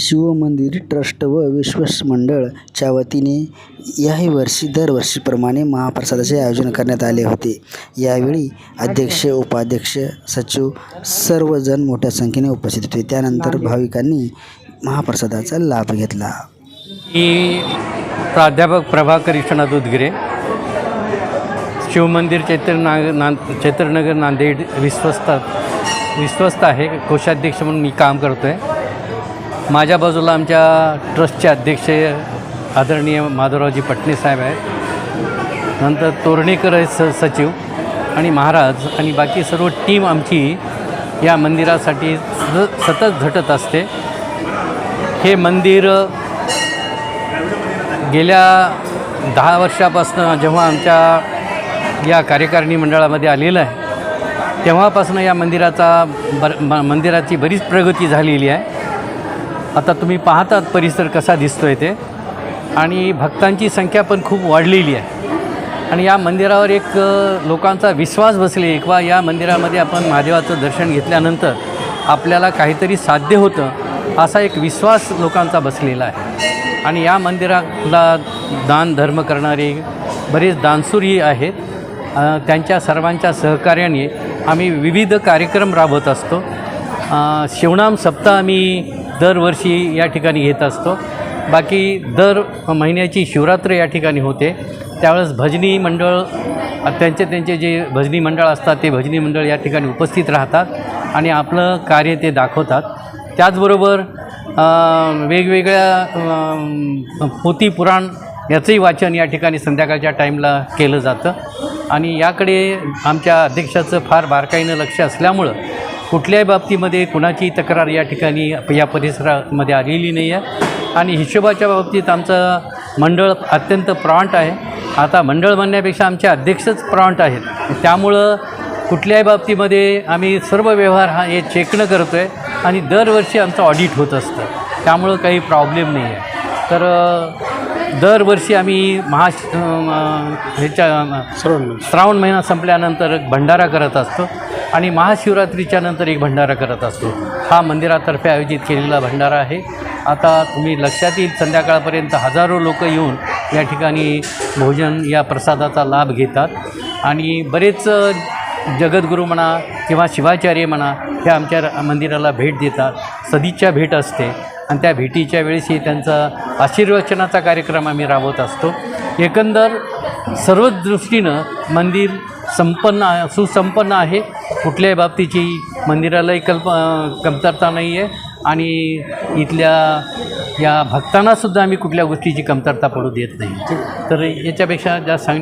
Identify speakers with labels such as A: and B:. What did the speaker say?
A: शिवमंदिर ट्रस्ट व विश्वस मंडळच्या वतीने याही वर्षी दरवर्षीप्रमाणे महाप्रसादाचे आयोजन करण्यात आले होते. यावेळी अध्यक्ष उपाध्यक्ष सचिव सर्वजण मोठ्या संख्येने उपस्थित होते. त्यानंतर भाविकांनी महाप्रसादाचा लाभ घेतला.
B: मी प्राध्यापक प्रभाकर विश्वनाथ उदगिरे शिवमंदिर चैत्र नाग नां चैत्रनगर नांदेड विश्वस्त विश्वस्त आहे कोषाध्यक्ष म्हणून मी काम करतो आहे माझ्या बाजूला आमच्या ट्रस्टचे अध्यक्ष आदरणीय माधवरावजी पटणे साहेब आहेत. नंतर तोरणेकर आहेत स सचिव आणि महाराज आणि बाकी सर्व टीम आमची या मंदिरासाठी सतत सतत झटत असते. हे मंदिर गेल्या दहा वर्षापासून जेव्हा आमच्या या कार्यकारिणी मंडळामध्ये आलेलं आहे तेव्हापासून या मंदिराचा बर म मंदिराची बरीच प्रगती झालेली आहे. आता तुम्ही पाहतात परिसर कसा दिसतो आहे ते. आणि भक्तांची संख्या पण खूप वाढलेली आहे. आणि या मंदिरावर एक लोकांचा विश्वास बसले. किंवा या मंदिरामध्ये आपण महादेवाचं दर्शन घेतल्यानंतर आपल्याला काहीतरी साध्य होतं असा एक विश्वास लोकांचा बसलेला आहे. आणि या मंदिराला दान धर्म करणारे बरेच दानसूरही आहेत. त्यांच्या सर्वांच्या सहकार्याने आम्ही विविध कार्यक्रम राबवत असतो. शिवनाम सप्ताह आम्ही दरवर्षी या ठिकाणी घेत असतो. बाकी दर महिन्याची शिवरात्र या ठिकाणी होते. त्यावेळेस भजनी मंडळ त्यांचे त्यांचे जे भजनी मंडळ असतात ते भजनी मंडळ या ठिकाणी उपस्थित राहतात आणि आपलं कार्य ते दाखवतात. त्याचबरोबर वेगवेगळ्या पोती पुराण याचंही वाचन या ठिकाणी संध्याकाळच्या टाईमला केलं जातं. आणि याकडे आमच्या अध्यक्षाचं फार बारकाईनं लक्ष असल्यामुळं कुठल्याही बाबतीमध्ये कुणाची तक्रार या ठिकाणी या परिसरामध्ये आलेली नाही आहे. आणि हिशोबाच्या बाबतीत आमचं मंडळ अत्यंत प्रॉंट आहे. आता मंडळ म्हणण्यापेक्षा आमचे अध्यक्षच प्रॉंट आहेत. त्यामुळं कुठल्याही बाबतीमध्ये आम्ही सर्व व्यवहार हा हे चेकणं करतो आहे आणि दरवर्षी आमचं ऑडिट होत असतं. त्यामुळं काही प्रॉब्लेम नाही आहे. तर दरवर्षी आम्ही महा अ, ह्याच्या श्रावण महिना संपल्यानंतर भंडारा करत असतो. आणि महाशिवरात्रीच्या नंतर एक भंडारा करत असतो. हा मंदिरातर्फे आयोजित केलेला भंडारा आहे. आता तुम्ही लक्षात येईल संध्याकाळपर्यंत हजारो लोक येऊन या ठिकाणी भोजन या प्रसादाचा लाभ घेतात. आणि बरेच जगद्गुरू म्हणा किंवा शिवाचार्य म्हणा हे आमच्या र- मंदिराला भेट देतात. सदिच्छा भेट असते. आणि त्या भेटीच्या वेळेसही त्यांचा आशीर्वचनाचा कार्यक्रम आम्ही राबवत असतो. एकंदर सर्वच दृष्टीनं मंदिर संपन्न आहे सुसंपन्न आहे. कुठल्याही बाबतीची मंदिरालाही कल्प कमतरता नाही आहे. आणि इथल्या या भक्तांनासुद्धा आम्ही कुठल्या गोष्टीची कमतरता पडू देत नाही. तर याच्यापेक्षा जास्त सांग